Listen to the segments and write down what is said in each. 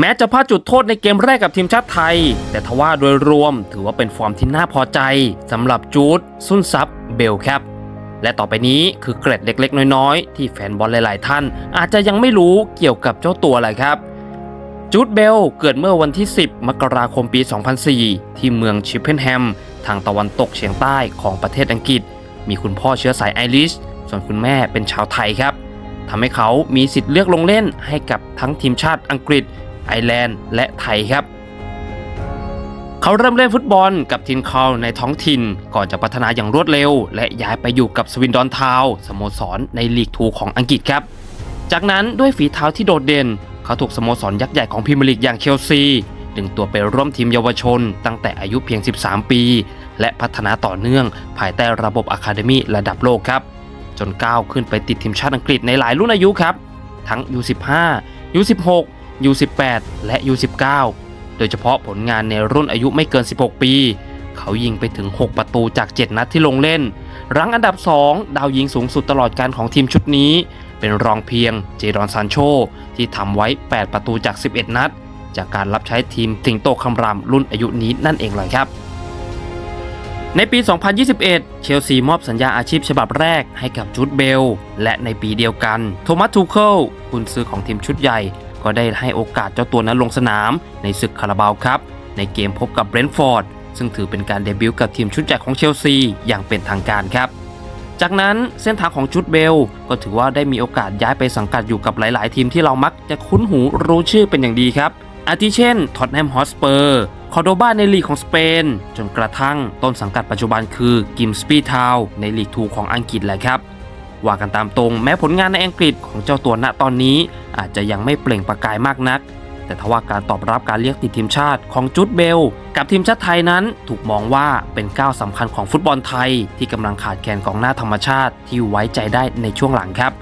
แม้จะพลาดจุดโทษในเกมแรกกับทีมชาติไทย แต่ทว่าโดยรวมถือว่าเป็นฟอร์มที่น่าพอใจสำหรับจูดซุนซับเบลครับและต่อไปนี้คือเกร็ดเล็กๆ น้อยๆ ที่แฟนบอลหลายๆ ท่าน อาจจะยังไม่รู้เกี่ยวกับเจ้าตัวเลยครับจูดเบลเกิดเมื่อวันที่ 10 มกราคมปี 2004 ที่เมืองชิปเพนแฮม ทางตะวันตกเฉียงใต้ของประเทศอังกฤษ มีคุณพ่อเชื้อสายไอริชส่วนคุณแม่เป็นชาวไทยครับทำให้เขามีสิทธิ์เลือกลงเล่นให้กับทั้งทีมชาติอังกฤษ ไอร์แลนด์ และไทยครับเขาเริ่มเล่นฟุตบอลกับทินคอลในท้องถิ่น ก่อนจะพัฒนาอย่างรวดเร็ว และย้ายไปอยู่กับสวินดอนทาว์สโมสรในลีกทูของอังกฤษครับ จากนั้นด้วยฝีเท้าที่โดดเด่น เขาถูกสโมสรยักษ์ใหญ่ของพรีเมียร์ลีกอย่างเชลซีดึงตัวไปร่วมทีมเยาวชน ตั้งแต่อายุเพียง 13 ปี และพัฒนาต่อเนื่อง ภายใต้ระบบอะคาเดมีระดับโลกครับ จนก้าวขึ้นไปติดทีมชาติอังกฤษในหลายรุ่นอายุครับ ทั้ง U15 U16 U18 และ U19 โดยเฉพาะผลงานในรุ่นอายุไม่เกิน 16 ปี เขายิงไปถึง 6 ประตูจาก 7 นัดที่ลงเล่น รั้งอันดับ 2 ดาวยิงสูงสุดตลอดการของทีมชุดนี้ เป็นรองเพียงเจดอนซานโช ที่ทำไว้ 8 ประตูจาก 11 นัด จากการรับใช้ทีมสิงโตคำรามรุ่นอายุนี้นั่นเองเลยครับในปี 2021 เชลซีมอบสัญญาอาชีพฉบับแรกให้กับจูดเบล และในปีเดียวกัน โทมัสทูเคิลกุนซือของทีมชุดใหญ่ ก็ได้ให้โอกาสเจ้าตัวนั้นลงสนาม ในศึกคาราบาวครับ ในเกมพบกับเบรนท์ฟอร์ดซึ่งถือเป็นการเดบิวต์กับทีมชุดใหญ่ของเชลซีอย่างเป็นทางการครับจากนั้นเส้นทางของจูดเบล ก็ถือว่าได้มีโอกาสย้ายไปสังกัดอยู่กับหลาย ๆ ทีมที่เรามักจะคุ้นหูรู้ชื่อเป็นอย่างดีครับ อาทิเช่นท็อตแนมฮอสเปอร์คอโดบาในลีกของสเปน จนกระทั่งต้นสังกัดปัจจุบันคือกิมสปีทาวในลีกทูของอังกฤษแหละครับ ว่ากันตามตรงแม้ผลงานในอังกฤษของเจ้าตัวณตอนนี้ อาจจะยังไม่เปล่งประกายมากนัก แต่ทว่าการตอบรับการเรียกติดทีมชาติของจุดเบล กับทีมชาติไทยนั้นถูกมองว่าเป็นก้าวสำคัญของฟุตบอลไทย ที่กำลังขาดแคลนกองหน้าธรรมชาติที่ไว้ใจได้ในช่วงหลังครับ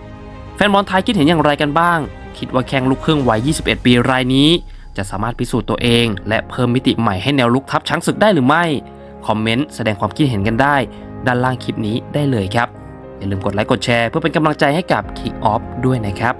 แฟนบอลไทยคิดเห็นอย่างไรกันบ้าง คิดว่าแข้งลูกครึ่งวัย 21 ปีรายนี้ จะสามารถพิสูจน์ตัวเอง และเพิ่มมิติใหม่ให้แนวลุกทัพช้างศึกได้หรือไม่คอมเมนต์แสดงความคิดเห็นกันได้ ด้านล่างคลิปนี้ได้เลยครับ อย่าลืมกดไลค์กดแชร์เพื่อเป็นกำลังใจให้กับ Kick Off ด้วยนะครับ